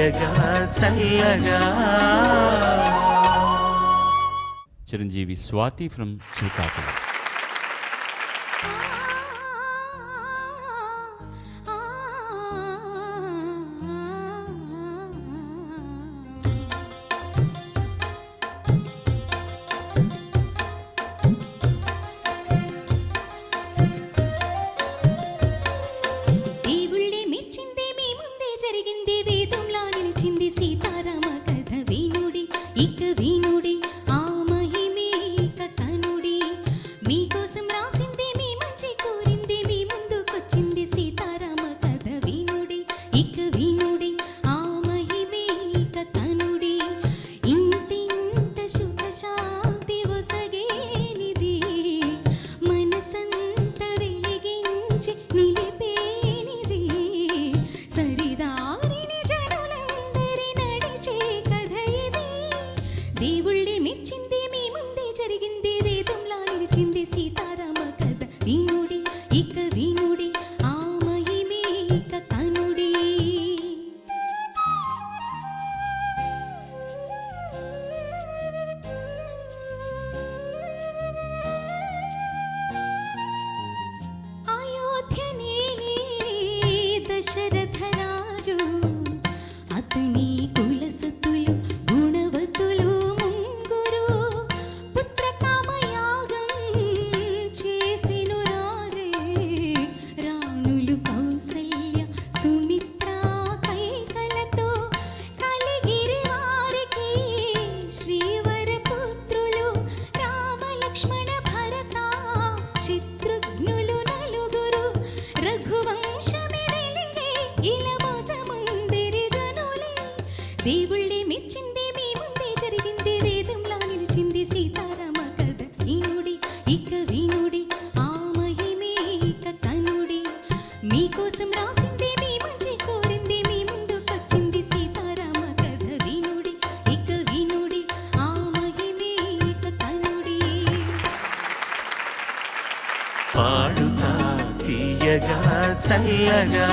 తీయగా చల్లగా. చిరంజీవి స్వాతి ఫ్రమ్ శ్రీకాకుళం. జరిగింది వేదంలా నిలిచింది సీతారామ కథ. వినుడి ఇక దేవుళ్ళే మెచ్చింది మీ ముందే జరిగింది వేదంలా నిలిచింది సీతారామ కథ. వినుడి ఇక వినుడి ఆ మహిమే ఇక తనుడి మీకోసం రాసింది మీ మంచి కోరింది మీ ముందుకొచ్చింది సీతారామ కథ. వినుడి ఇక వినుడి ఆ మహిమే ఇక తనుడి పాడుతా తీయగా చల్లగా.